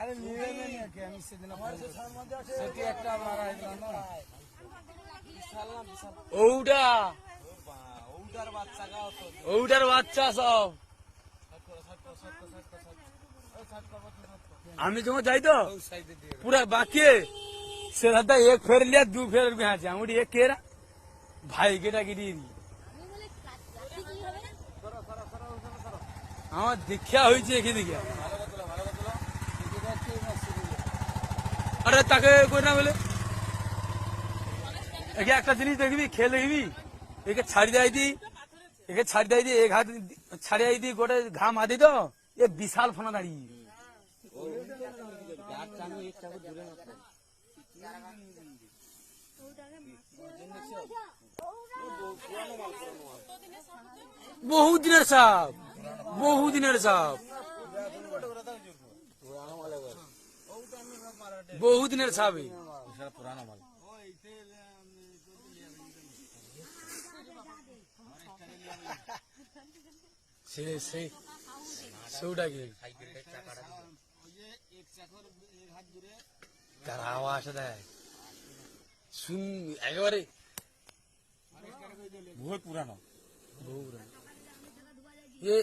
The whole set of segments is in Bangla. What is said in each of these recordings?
আরে নিয়ে নেই নাকি আমি সেদিন সেটি একটা মারা হইল না ওটা ওটার বাচ্চা গাও তো ওটার বাচ্চা সব। আমি যখন যাই তো? পুরা বাকি। সে দাদা এক ফের লিয়া, দু ফের আছে। আমি এক ভাই, কেটা গিরি আমার দীক্ষা হয়েছে এখানে দেখিয়া আরে তাকে কই না বলে? একে একটা জিনিস দেখবি, খেয়ে দেখবি? একে ছাড়ি দেয় দি, একে ছাড়ি দেয় দি এক হাত ছাড়ি দেয় দি, গোটে ঘা মাদি তো, এ বিশাল ফোনা দাঁড়িয়ে বহু দিনের সাপ বহু দিনের সাপ। বহু দিনের সাপ এই। পুরানো মাল সে সেই সেটা কি তার আওয়াজ দেয় শুন একেবারে বহুত পুরানো বহু পুরানো।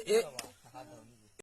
এ